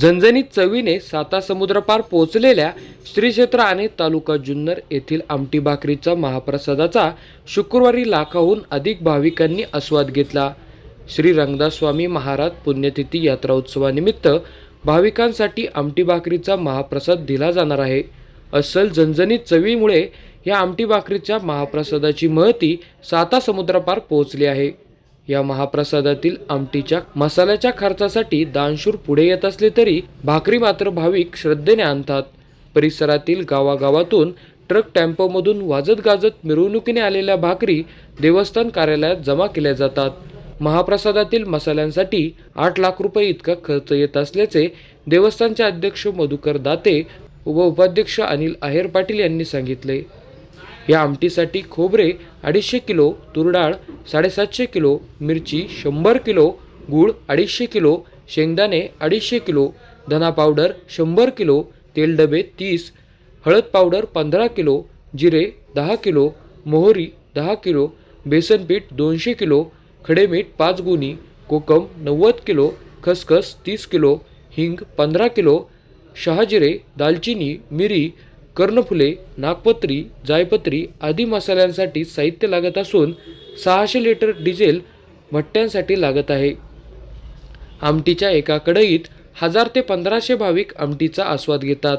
झणझणीत चवीने साता समुद्रपार पोहोचलेल्या श्री क्षेत्र आणि तालुका जुन्नर येथील आमटी भाकरीचा महाप्रसादाचा शुक्रवारी लाखाहून अधिक भाविकांनी आस्वाद घेतला. श्री रंगदास स्वामी महाराज पुण्यतिथी यात्रा उत्सवानिमित्त भाविकांसाठी आमटी भाकरीचा महाप्रसाद दिला जाणार आहे. अस्सल झणझणीत चवीमुळे या आमटी भाकरीच्या महाप्रसादाची महती साता समुद्रपार पोहोचली आहे. या महाप्रसादातील आमटीच्या मसाल्याच्या खर्चासाठी दानशूर पुढे येत असले तरी भाकरी मात्र भाविक श्रद्धेने आणतात. परिसरातील गावागावातून ट्रक टॅम्पोमधून वाजत गाजत मिरवणुकीने आलेल्या भाकरी देवस्थान कार्यालयात जमा केल्या जातात. महाप्रसादातील मसाल्यांसाठी आठ लाख रुपये इतका खर्च येत असल्याचे देवस्थानचे अध्यक्ष मधुकर दाते व उपाध्यक्ष अनिल आहेर पाटील यांनी सांगितले. या आमटीसाठी खोबरे अडीचशे किलो तुरडाळ साडेसातशे किलो मिरची शंभर किलो गूळ अडीचशे किलो शेंगदाणे अडीचशे किलो धना पावडर शंभर किलो तेलडबे तीस हळद पावडर पंधरा किलो जिरे दहा किलो मोहरी दहा किलो बेसन पीठ दोनशे किलो खडेमीठ पाच गुणी कोकम नव्वद किलो खसखस तीस किलो हिंग पंधरा किलो शहाजिरे दालचिनी मिरी कर्णफुले नागपत्री जायपत्री आदी मसाल्यांसाठी साहित्य लागत असून सहाशे लिटर डिझेल भट्ट्यांसाठी लागत आहे. आमटीच्या एका कढईत हजार ते पंधराशे भाविक आमटीचा आस्वाद घेतात.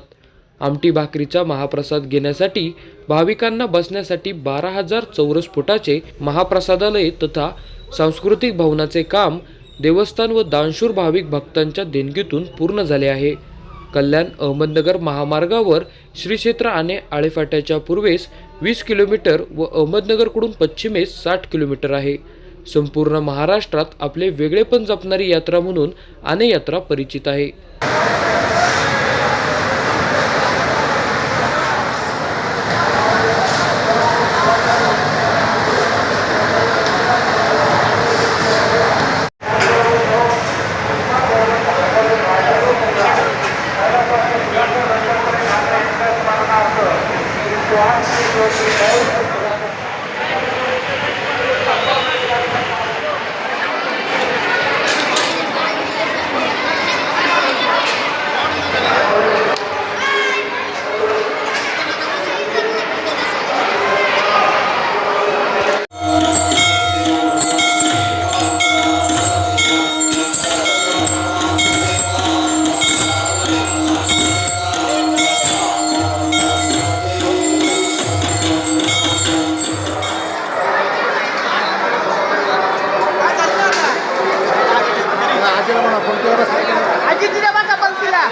आमटी भाकरीचा महाप्रसाद घेण्यासाठी भाविकांना बसण्यासाठी बारा हजार चौरस फुटाचे महाप्रसादालय तथा सांस्कृतिक भवनाचे काम देवस्थान व दानशूर भाविक भक्तांच्या देणगीतून पूर्ण झाले आहे. कल्याण अहमदनगर महामार्गावर श्री क्षेत्र आणि आळेफाट्याच्या पूर्वेस वीस किलोमीटर व अहमदनगरकडून पश्चिमेस साठ किलोमीटर आहे. संपूर्ण महाराष्ट्रात आपले वेगळेपण जपणारी यात्रा म्हणून आने यात्रा परिचित आहे. केला म्हणा कोणती ऑर्डर तिला बघा पण तिला